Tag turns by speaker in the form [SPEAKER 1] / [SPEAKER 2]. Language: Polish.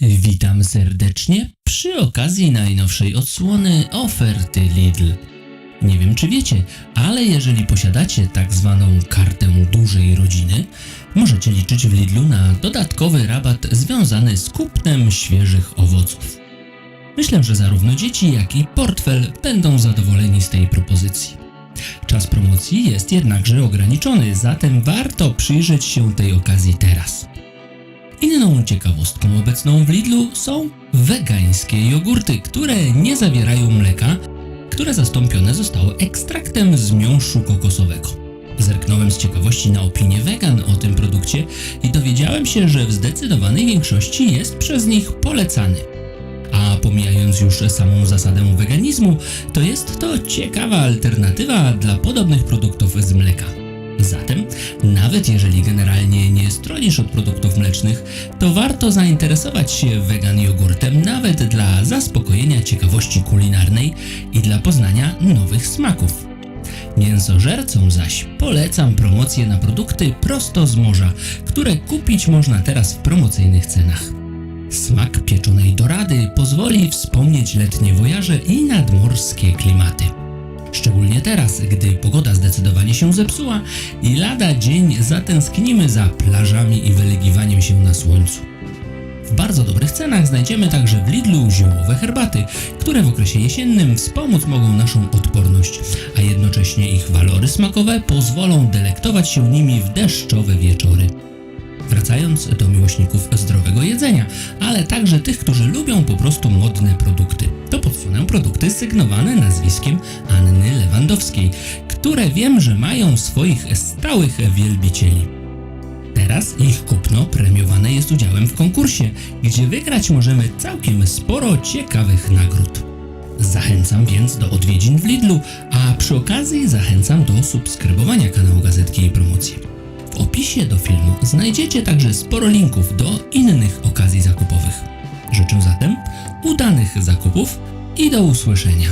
[SPEAKER 1] Witam serdecznie przy okazji najnowszej odsłony oferty Lidl. Nie wiem czy wiecie, ale jeżeli posiadacie tak zwaną kartę dużej rodziny, możecie liczyć w Lidlu na dodatkowy rabat związany z kupnem świeżych owoców. Myślę, że zarówno dzieci, jak i portfel będą zadowoleni z tej propozycji. Czas promocji jest jednakże ograniczony, zatem warto przyjrzeć się tej okazji teraz. Inną ciekawostką obecną w Lidlu są wegańskie jogurty, które nie zawierają mleka, które zastąpione zostały ekstraktem z miąższu kokosowego. Zerknąłem z ciekawości na opinię wegan o tym produkcie i dowiedziałem się, że w zdecydowanej większości jest przez nich polecany. A pomijając już samą zasadę weganizmu, to jest to ciekawa alternatywa dla podobnych produktów z mleka. Zatem, nawet jeżeli generalnie nie stronisz od produktów mlecznych, to warto zainteresować się wegan jogurtem nawet dla zaspokojenia ciekawości kulinarnej i dla poznania nowych smaków. Mięsożercom zaś polecam promocje na produkty prosto z morza, które kupić można teraz w promocyjnych cenach. Smak pieczonej dorady pozwoli wspomnieć letnie wojaże i nadmorskie klimaty. Szczególnie teraz, gdy pogoda zdecydowanie się zepsuła i lada dzień zatęsknimy za plażami i wylegiwaniem się na słońcu. W bardzo dobrych cenach znajdziemy także w Lidlu ziołowe herbaty, które w okresie jesiennym wspomóc mogą naszą odporność, a jednocześnie ich walory smakowe pozwolą delektować się nimi w deszczowe wieczory. Wracając do miłośników zdrowego jedzenia, ale także tych, którzy lubią po prostu modne produkty, to podsunę produkty sygnowane nazwiskiem Anny Lewandowskiej, które wiem, że mają swoich stałych wielbicieli. Teraz ich kupno premiowane jest udziałem w konkursie, gdzie wygrać możemy całkiem sporo ciekawych nagród. Zachęcam więc do odwiedzin w Lidlu, a przy okazji zachęcam do subskrybowania kanału Gazetki i Promocji. W opisie do filmu znajdziecie także sporo linków do innych okazji zakupowych. Życzę zatem udanych zakupów i do usłyszenia.